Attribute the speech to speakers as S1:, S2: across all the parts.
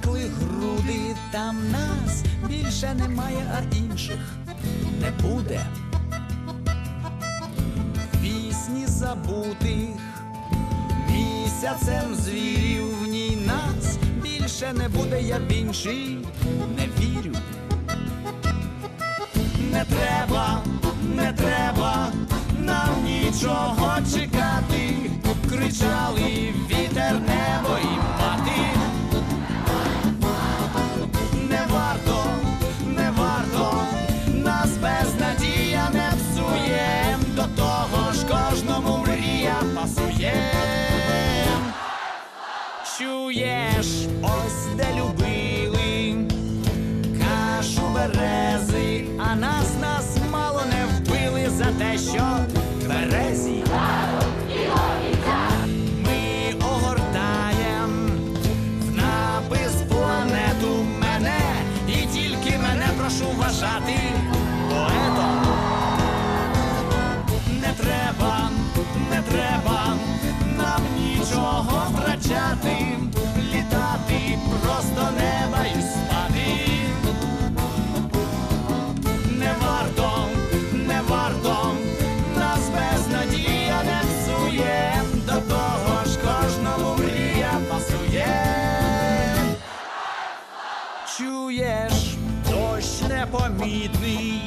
S1: хрестами, груди, там нас більше немає, а інших не буде. Пісні забутих, місяцем звірів в ній нас більше не буде, я в інший не вірю. Не треба, не треба нам нічого ось де любили кашу берези, а нас Чуєш, дощ непомітний,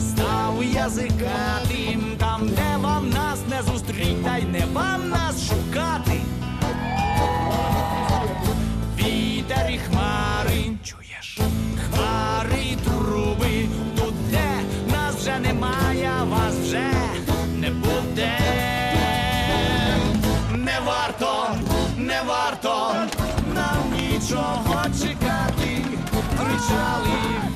S1: став язикатим, там, де вам нас не зустріть, та й не вам нас шукати. Вітер і хмари, чуєш, хмари труби, тут де нас вже немає, вас вже не буде. Не варто, не варто нам нічого Jerusalém.